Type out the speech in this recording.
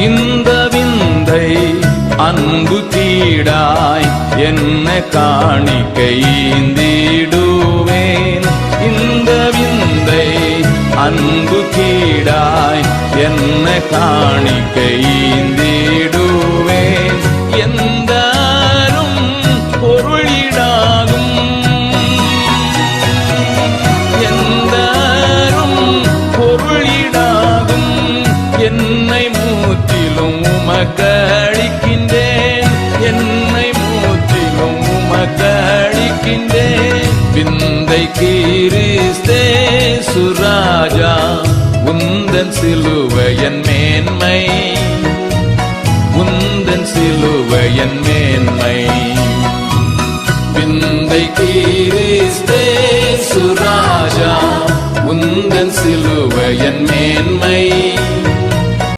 இந்த விந்தை அன்பு தீடாய் என்ன காணிக்கைந்தீடுவேன் இந்த விந்தை அன்பு தீடாய் என்ன காணிக்கைந்தீடுவேன் எந்த பொருளிடாகும். எந்தரும் பொருளிடாகும். என்னை மூத்திலும் உமக்களிக்கின்றேன் என்னை மூத்திலும் உமக்களிக்கின்றேன் விந்தை கீரிஸ்தே சுராஜா உந்தன் சிலுவையன் மேன்மை. உந்தன் சிலுவையன் மேன்மை. விந்தை கீரிஸ்தே சுராஜா உந்தன் சிலுவையன் மேன்மை.